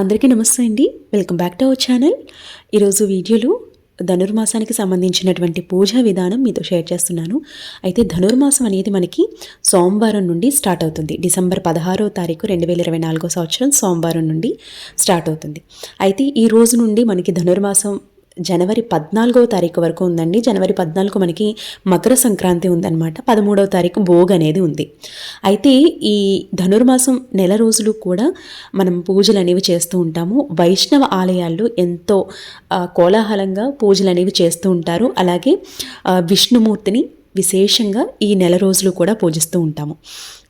అందరికీ నమస్తే అండి. Welcome back to our channel ఈరోజు వీడియోలో ధనుర్మాసానికి సంబంధించినటువంటి పూజా విధానం మీతో షేర్ చేస్తున్నాను. అయితే ధనుర్మాసం అనేది మనకి సోమవారం నుండి స్టార్ట్ అవుతుంది. డిసెంబర్ పదహారో తారీఖు రెండు వేల ఇరవై నాలుగో సంవత్సరం సోమవారం నుండి స్టార్ట్ అవుతుంది. అయితే ఈ రోజు నుండి మనకి ధనుర్మాసం జనవరి పద్నాలుగో తారీఖు వరకు ఉందండి. జనవరి పద్నాలుగు మనకి మకర సంక్రాంతి ఉందన్నమాట. పదమూడవ తారీఖు భోగ్ అనేది ఉంది. అయితే ఈ ధనుర్మాసం నెల రోజులు కూడా మనం పూజలు అనేవి చేస్తూ ఉంటాము. వైష్ణవ ఆలయాల్లో ఎంతో కోలాహలంగా పూజలు అనేవి చేస్తూ ఉంటారు. అలాగే విష్ణుమూర్తిని విశేషంగా ఈ నెల రోజులు కూడా పూజిస్తూ ఉంటాము.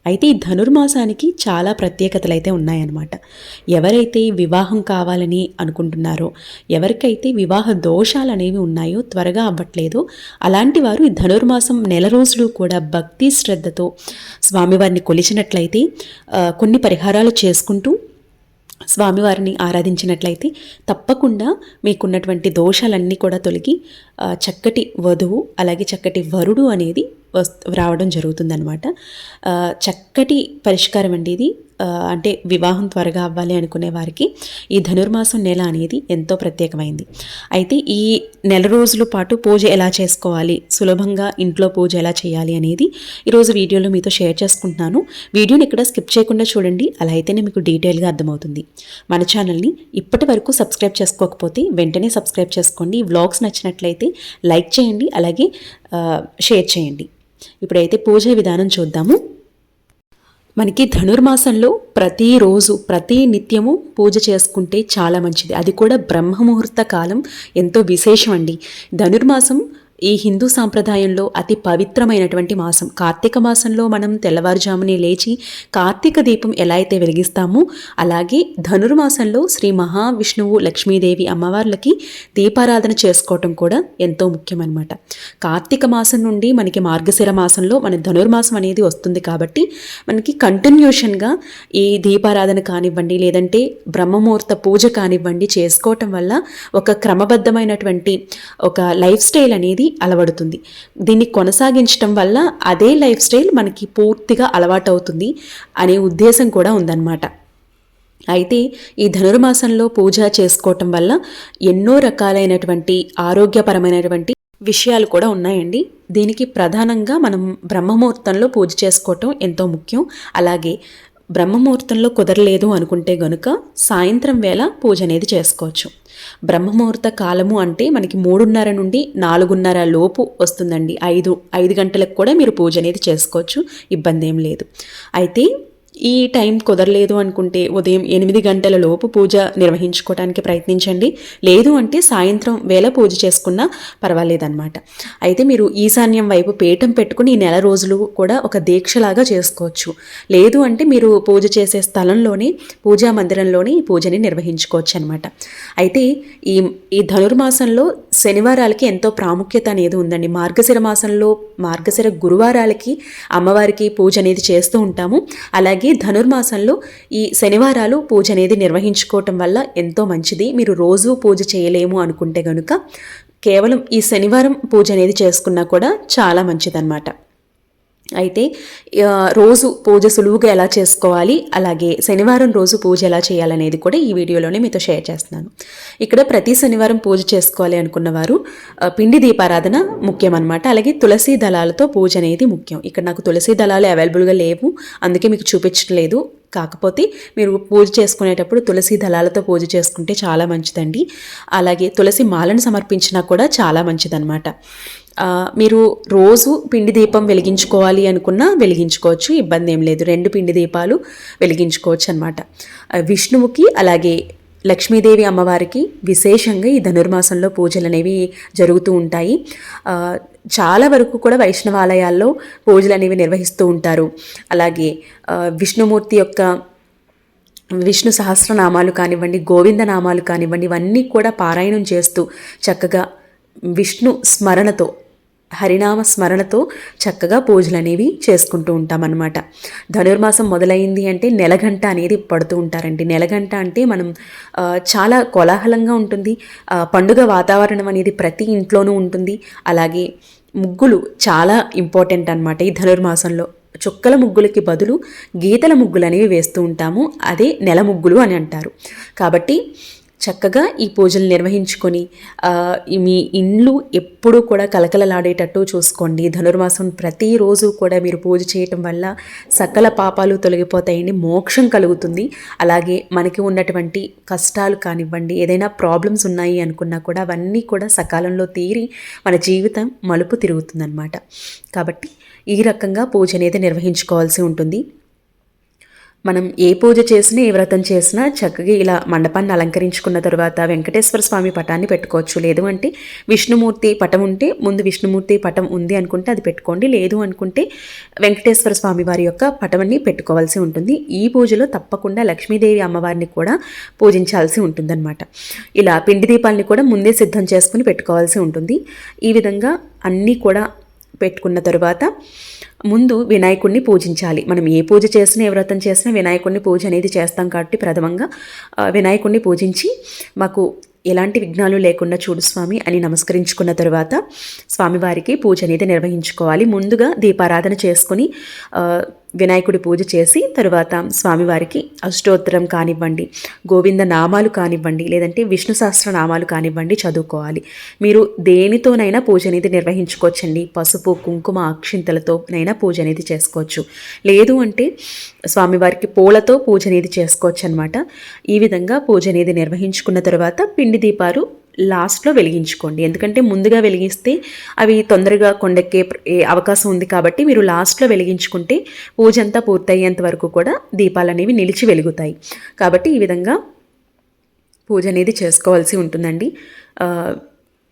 అయితే ఈ ధనుర్మాసానికి చాలా ప్రత్యేకతలు అయితే ఉన్నాయన్నమాట. ఎవరైతే వివాహం కావాలని అనుకుంటున్నారో ఎవరికైతే వివాహ దోషాలు అనేవి ఉన్నాయో త్వరగా అవ్వట్లేదు. అలాంటి వారు ఈ ధనుర్మాసం నెల రోజులు కూడా భక్తి శ్రద్ధతో స్వామివారిని కొలిచినట్లయితే కొన్ని పరిహారాలు చేసుకుంటూ స్వామివారిని ఆరాధించినట్లయితే తప్పకుండా మీకున్నటువంటి దోషాలన్నీ కూడా తొలగి చక్కటి వధువు అలాగే చక్కటి వరుడు అనేది వస్ రావడం జరుగుతుందనమాట చక్కటి పరిష్కారం అండి ఇది. అంటే వివాహం త్వరగా అవ్వాలి అనుకునే వారికి ఈ ధనుర్మాసం నెల అనేది ఎంతో ప్రత్యేకమైంది. అయితే ఈ నెల రోజుల పాటు పూజ ఎలా చేసుకోవాలి సులభంగా ఇంట్లో పూజ ఎలా చేయాలి అనేది ఈరోజు వీడియోలో మీతో షేర్ చేసుకుంటున్నాను. వీడియోని ఇక్కడ స్కిప్ చేయకుండా చూడండి అలా అయితేనే మీకు డీటెయిల్గా అర్థమవుతుంది. మన ఛానల్ని ఇప్పటి వరకు సబ్స్క్రైబ్ చేసుకోకపోతే వెంటనే సబ్స్క్రైబ్ చేసుకోండి. ఈ వ్లాగ్స్ నచ్చినట్లయితే లైక్ చేయండి అలాగే షేర్ చేయండి. ఇప్పుడైతే పూజ విధానం చూద్దాము. మనకి ధనుర్మాసంలో ప్రతిరోజు ప్రతి నిత్యము పూజ చేసుకుంటే చాలా మంచిది. అది కూడా బ్రహ్మముహూర్త కాలం ఎంతో విశేషం అండి ధనుర్మాసం ఈ హిందూ సాంప్రదాయంలో అతి పవిత్రమైనటువంటి మాసం. కార్తీక మాసంలో మనం తెల్లవారుజామునే లేచి కార్తీక దీపం ఎలా అయితే వెలిగిస్తామో అలాగే ధనుర్మాసంలో శ్రీ మహావిష్ణువు లక్ష్మీదేవి అమ్మవార్లకి దీపారాధన చేసుకోవటం కూడా ఎంతో ముఖ్యమన్నమాట. కార్తీక మాసం నుండి మనకి మార్గశిర మాసంలో మన ధనుర్మాసం అనేది వస్తుంది కాబట్టి మనకి కంటిన్యూషన్గా ఈ దీపారాధన కానివ్వండి లేదంటే బ్రహ్మముహూర్త పూజ కానివ్వండి చేసుకోవటం వల్ల ఒక క్రమబద్ధమైనటువంటి ఒక లైఫ్ స్టైల్ అనేది అలవడుతుంది. దీన్ని కొనసాగించటం వల్ల అదే లైఫ్ స్టైల్ మనకి పూర్తిగా అలవాటవుతుంది అనే ఉద్దేశం కూడా ఉందన్నమాట. అయితే ఈ ధనుర్మాసంలో పూజ చేసుకోవటం వల్ల ఎన్నో రకాలైనటువంటి ఆరోగ్యపరమైనటువంటి విషయాలు కూడా ఉన్నాయండి. దీనికి ప్రధానంగా మనం బ్రహ్మముహూర్తంలో పూజ చేసుకోవటం ఎంతో ముఖ్యం. అలాగే బ్రహ్మముహూర్తంలో కుదరలేదు అనుకుంటే గనుక సాయంత్రం వేళ పూజ అనేది చేసుకోవచ్చు. బ్రహ్మముహూర్త కాలము అంటే మనకి మూడున్నర నుండి నాలుగున్నర లోపు వస్తుందండి. ఐదు ఐదు గంటలకు కూడా మీరు పూజ అనేది చేసుకోవచ్చు. ఇబ్బంది ఏం లేదు. అయితే ఈ టైం కుదరలేదు అనుకుంటే ఉదయం ఎనిమిది గంటల లోపు పూజ నిర్వహించుకోవడానికి ప్రయత్నించండి. లేదు అంటే సాయంత్రం వేళ పూజ చేసుకున్నా పర్వాలేదన్నమాట. అయితే మీరు ఈశాన్యం వైపు పీఠం పెట్టుకుని ఈ నెల రోజులు కూడా ఒక దీక్షలాగా చేసుకోవచ్చు. లేదు అంటే మీరు పూజ చేసే స్థలంలోనే పూజా మందిరంలోనే ఈ పూజని నిర్వహించుకోవచ్చు అనమాట అయితే ఈ ఈ ధనుర్మాసంలో శనివారాలకి ఎంతో ప్రాముఖ్యత అనేది ఉందండి. మార్గశిర మాసంలో మార్గశిర గురువారాలకి అమ్మవారికి పూజ అనేది చేస్తూ ఉంటాము. అలాగే ధనుర్మాసంలో ఈ శనివారాలు పూజ అనేది నిర్వహించుకోవటం వల్ల ఎంతో మంచిది. మీరు రోజు పూజ చేయలేము అనుకుంటే గనుక కేవలం ఈ శనివారం పూజ అనేది చేసుకున్నా కూడా చాలా మంచిదన్నమాట. అయితే రోజు పూజ సులువుగా ఎలా చేసుకోవాలి అలాగే శనివారం రోజు పూజ ఎలా చేయాలనేది కూడా ఈ వీడియోలోనే మీతో షేర్ చేస్తున్నాను. ఇక్కడ ప్రతి శనివారం పూజ చేసుకోవాలి అనుకున్న వారు పిండి దీపారాధన ముఖ్యం అనమాట అలాగే తులసి దళాలతో పూజ అనేది ముఖ్యం. ఇక్కడ నాకు తులసి దళాలు అవైలబుల్గా లేవు అందుకే మీకు చూపించట్లేదు కాకపోతే మీరు పూజ చేసుకునేటప్పుడు తులసి దళాలతో పూజ చేసుకుంటే చాలా మంచిదండి. అలాగే తులసి మాలను సమర్పించినా కూడా చాలా మంచిదన్నమాట. మీరు రోజు పిండి దీపం వెలిగించుకోవాలి అనుకున్నా వెలిగించుకోవచ్చు ఇబ్బంది ఏం లేదు. రెండు పిండి దీపాలు వెలిగించుకోవచ్చు అనమాట విష్ణువుకి అలాగే లక్ష్మీదేవి అమ్మవారికి విశేషంగా ఈ ధనుర్మాసంలో పూజలు అనేవి జరుగుతూ ఉంటాయి. చాలా వరకు కూడా వైష్ణవాలయాల్లో పూజలు అనేవి నిర్వహిస్తూ ఉంటారు. అలాగే విష్ణుమూర్తి యొక్క విష్ణు సహస్రనామాలు కానివ్వండి గోవింద నామాలు కానివ్వండి ఇవన్నీ కూడా పారాయణం చేస్తూ చక్కగా విష్ణు స్మరణతో హరినామ స్మరణతో చక్కగా పూజలు అనేవి చేసుకుంటూ ఉంటామన్నమాట. ధనుర్మాసం మొదలైంది అంటే నెలగంట అనేది పడుతూ ఉంటారండి. నెలగంట అంటే మనం చాలా కోలాహలంగా ఉంటుంది. పండుగ వాతావరణం అనేది ప్రతి ఇంట్లోనూ ఉంటుంది. అలాగే ముగ్గులు చాలా ఇంపార్టెంట్ అన్నమాట ఈ ధనుర్మాసంలో. చుక్కల ముగ్గులకి బదులు గీతల ముగ్గులు అనేవి వేస్తూ ఉంటాము. అదే నెల ముగ్గులు అని అంటారు. కాబట్టి చక్కగా ఈ పూజలు నిర్వహించుకొని మీ ఇండ్లు ఎప్పుడూ కూడా కలకలలాడేటట్టు చూసుకోండి. ధనుర్మాసం ప్రతిరోజు కూడా మీరు పూజ చేయటం వల్ల సకల పాపాలు తొలగిపోతాయండి మోక్షం కలుగుతుంది. అలాగే మనకి ఉన్నటువంటి కష్టాలు కానివ్వండి ఏదైనా ప్రాబ్లమ్స్ ఉన్నాయి అనుకున్నా కూడా అవన్నీ కూడా సకాలంలో తీరి మన జీవితం మలుపు తిరుగుతుందన్నమాట. కాబట్టి ఈ రకంగా పూజ అనేది నిర్వహించుకోవాల్సి ఉంటుంది. మనం ఏ పూజ చేసినా ఏ వ్రతం చేసినా చక్కగా ఇలా మండపాన్ని అలంకరించుకున్న తర్వాత వెంకటేశ్వర స్వామి పటాన్ని పెట్టుకోవచ్చు. లేదు అంటే విష్ణుమూర్తి పటం ఉంటే ముందు విష్ణుమూర్తి పటం ఉంది అనుకుంటే అది పెట్టుకోండి. లేదు అనుకుంటే వెంకటేశ్వర స్వామి వారి యొక్క పటమని పెట్టుకోవాల్సి ఉంటుంది. ఈ పూజలో తప్పకుండా లక్ష్మీదేవి అమ్మవారిని కూడా పూజించాల్సి ఉంటుందన్నమాట. ఇలా పిండి దీపాలని కూడా ముందే సిద్ధం చేసుకుని పెట్టుకోవాల్సి ఉంటుంది. ఈ విధంగా అన్నీ కూడా పెట్టుకున్న తరువాత ముందు వినాయకుడిని పూజించాలి. మనం ఏ పూజ చేసినా ఏ వ్రతం చేసినా వినాయకుడిని పూజ అనేది చేస్తాం కాబట్టి ప్రథమంగా వినాయకుడిని పూజించి మాకు ఎలాంటి విఘ్నాలు లేకుండా చూడు స్వామి అని నమస్కరించుకున్న తరువాత స్వామివారికి పూజ అనేది నిర్వహించుకోవాలి. ముందుగా దీపారాధన చేసుకుని వినాయకుడి పూజ చేసి తరువాత స్వామివారికి అష్టోత్తరం కానివ్వండి గోవింద నామాలు కానివ్వండి లేదంటే విష్ణు సహస్ర నామాలు కానివ్వండి చదువుకోవాలి. మీరు దేనితోనైనా పూజ అనేది నిర్వహించుకోవచ్చండి. పసుపు కుంకుమ అక్షింతలతోనైనా పూజ అనేది చేసుకోవచ్చు. లేదు అంటే స్వామివారికి పూలతో పూజ అనేది చేసుకోవచ్చు అనమాట ఈ విధంగా పూజ అనేది నిర్వహించుకున్న తర్వాత పిండి దీపాలు లాస్ట్లో వెలిగించుకోండి. ఎందుకంటే ముందుగా వెలిగిస్తే అవి తొందరగా కొండెక్కే అవకాశం ఉంది కాబట్టి మీరు లాస్ట్లో వెలిగించుకుంటే పూజ అంతా పూర్తయ్యేంత వరకు కూడా దీపాలు అనేవి నిలిచి వెలుగుతాయి. కాబట్టి ఈ విధంగా పూజ అనేది చేసుకోవాల్సి ఉంటుందండి.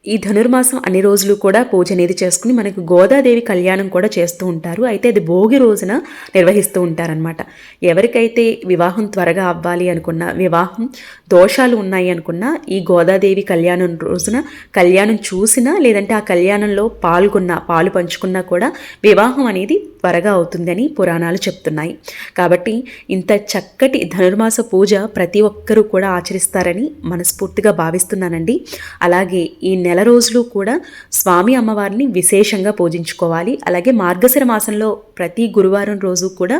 ఈ ధనుర్మాసం అన్ని రోజులు కూడా పూజ అనేది చేసుకుని మనకు గోదాదేవి కళ్యాణం కూడా చేస్తూ ఉంటారు. అయితే అది భోగి రోజున నిర్వహిస్తూ ఉంటారనమాట ఎవరికైతే వివాహం త్వరగా అవ్వాలి అనుకున్న వివాహం దోషాలు ఉన్నాయి అనుకున్నా ఈ గోదాదేవి కళ్యాణం రోజున కళ్యాణం చూసినా లేదంటే ఆ కళ్యాణంలో పాల్గొన్న పాలు పంచుకున్నా కూడా వివాహం అనేది త్వరగా అవుతుందని పురాణాలు చెప్తున్నాయి. కాబట్టి ఇంత చక్కటి ధనుర్మాస పూజ ప్రతి ఒక్కరూ కూడా ఆచరిస్తారని మనస్ఫూర్తిగా భావిస్తున్నానండి. అలాగే ఈ నెల రోజులు కూడా స్వామి అమ్మవారిని విశేషంగా పూజించుకోవాలి. అలాగే మార్గశిర మాసంలో ప్రతి గురువారం రోజు కూడా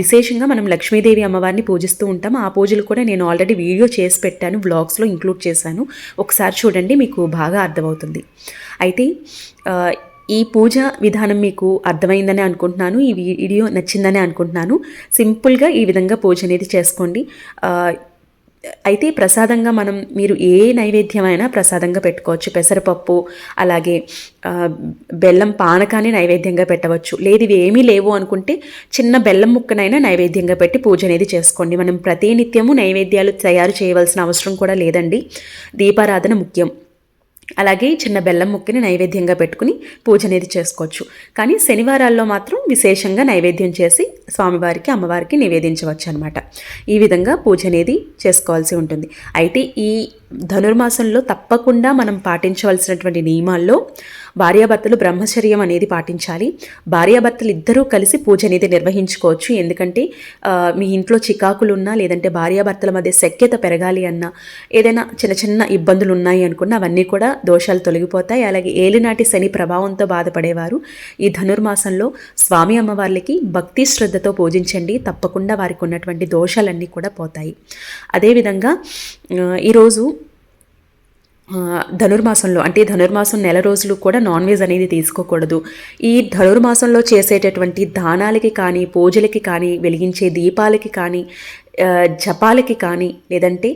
విశేషంగా మనం లక్ష్మీదేవి అమ్మవారిని పూజిస్తూ ఉంటాం. ఆ పూజలు కూడా నేను ఆల్రెడీ వీడియో చేసి పెట్టాను బ్లాగ్స్లో ఇంక్లూడ్ చేశాను. ఒకసారి చూడండి మీకు బాగా అర్థమవుతుంది. అయితే ఈ పూజ విధానం మీకు అర్థమైందని అనుకుంటున్నాను ఈ వీడియో నచ్చిందని అనుకుంటున్నాను. సింపుల్గా ఈ విధంగా పూజ అనేది చేసుకోండి. అయితే ప్రసాదంగా మనం మీరు ఏ నైవేద్యమైనా ప్రసాదంగా పెట్టుకోవచ్చు. పెసరపప్పు అలాగే బెల్లం పానకాన్ని నైవేద్యంగా పెట్టవచ్చు. లేదు ఇవి ఏమీ లేవు అనుకుంటే చిన్న బెల్లం ముక్కనైనా నైవేద్యంగా పెట్టి పూజ అనేది చేసుకోండి. మనం ప్రతి నిత్యము నైవేద్యాలు తయారు చేయవలసిన అవసరం కూడా లేదండి. దీపారాధన ముఖ్యం. అలాగే చిన్న బెల్లం ముక్కని నైవేద్యంగా పెట్టుకుని పూజ అనేది చేసుకోవచ్చు. కానీ శనివారాల్లో మాత్రం విశేషంగా నైవేద్యం చేసి స్వామివారికి అమ్మవారికి నివేదించవచ్చు అనమాట ఈ విధంగా పూజ అనేది చేసుకోవాల్సి ఉంటుంది. అయితే ఈ ధనుర్మాసంలో తప్పకుండా మనం పాటించవలసినటువంటి నియమాల్లో భార్యాభర్తలు బ్రహ్మచర్యం అనేది పాటించాలి. భార్యాభర్తలు ఇద్దరూ కలిసి పూజ అనేది నిర్వహించుకోవచ్చు. ఎందుకంటే మీ ఇంట్లో చికాకులు ఉన్నా లేదంటే భార్యాభర్తల మధ్య సఖ్యత పెరగాలి అన్నా ఏదైనా చిన్న చిన్న ఇబ్బందులు ఉన్నాయి అనుకున్న అవన్నీ కూడా దోషాలు తొలగిపోతాయి. అలాగే ఏలినాటి శని ప్రభావంతో బాధపడేవారు ఈ ధనుర్మాసంలో స్వామి అమ్మవార్లకి భక్తి శ్రద్ధతో పూజించండి. తప్పకుండా వారికి ఉన్నటువంటి దోషాలన్నీ కూడా పోతాయి. అదేవిధంగా ఈరోజు ధనుర్మాసంలో అంటే ధనుర్మాసం నెల రోజులు కూడా నాన్ వెజ్ అనేది తీసుకోకూడదు. ఈ ధనుర్మాసంలో చేసేటటువంటి దానాలకి కానీ పూజలకి కానీ వెలిగించే దీపాలకి కానీ జపాలకి కానీ లేదంటే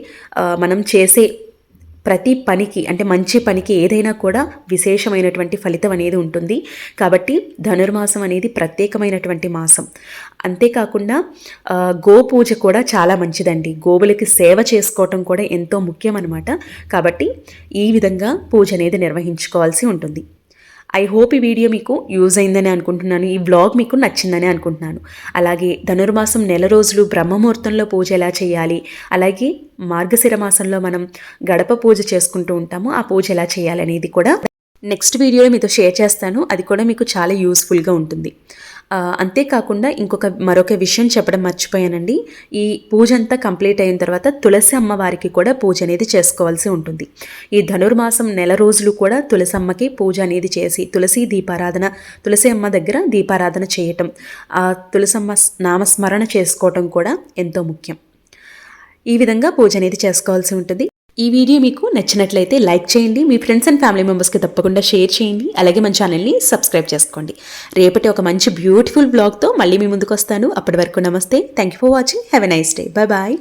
మనం చేసే ప్రతి పనికి అంటే మంచి పనికి ఏదైనా కూడా విశేషమైనటువంటి ఫలితం అనేది ఉంటుంది. కాబట్టి ధనుర్మాసం అనేది ప్రత్యేకమైనటువంటి మాసం. అంతేకాకుండా గోపూజ కూడా చాలా మంచిదండి. గోవులకి సేవ చేసుకోవటం కూడా ఎంతో ముఖ్యం అనమాట కాబట్టి ఈ విధంగా పూజ అనేది నిర్వహించుకోవాల్సి ఉంటుంది. ఐ హోప్ ఈ వీడియో మీకు యూజ్ అయిందని అనుకుంటున్నాను. ఈ వ్లాగ్ మీకు నచ్చిందని అనుకుంటున్నాను. అలాగే ధనుర్మాసం నెల రోజులు బ్రహ్మముహూర్తంలో పూజ ఎలా చేయాలి? అలాగే మార్గశిర మాసంలో మనం గడప పూజ చేసుకుంటూ ఉంటాము. ఆ పూజ ఎలా చేయాలనేది కూడా నెక్స్ట్ వీడియోలో మీతో షేర్ చేస్తాను. అది కూడా మీకు చాలా యూస్ఫుల్గా ఉంటుంది. అంతేకాకుండా ఇంకొక మరొక విషయం చెప్పడం మర్చిపోయానండి. ఈ పూజ అంతా కంప్లీట్ అయిన తర్వాత తులసి అమ్మవారికి కూడా పూజ అనేది చేసుకోవాల్సి ఉంటుంది. ఈ ధనుర్మాసం నెల రోజులు కూడా తులసి అమ్మకి పూజ అనేది చేసి తులసి దీపారాధన తులసి అమ్మ దగ్గర దీపారాధన చేయటం ఆ తులసమ్మ నామస్మరణ చేసుకోవటం కూడా ఎంతో ముఖ్యం. ఈ విధంగా పూజ అనేది చేసుకోవాల్సి ఉంటుంది. ఈ వీడియో మీకు నచ్చినట్లయితే లైక్ చేయండి మీ ఫ్రెండ్స్ అండ్ ఫ్యామిలీ మెంబర్స్కి తప్పకుండా షేర్ చేయండి అలాగే మన ఛానల్ని సబ్స్క్రైబ్ చేసుకోండి. రేపటి ఒక మంచి బ్యూటిఫుల్ బ్లాగ్తో మళ్ళీ మీ ముందుకు వస్తాను. అప్పటి వరకు నమస్తే. Thank you for watching have a nice day bye bye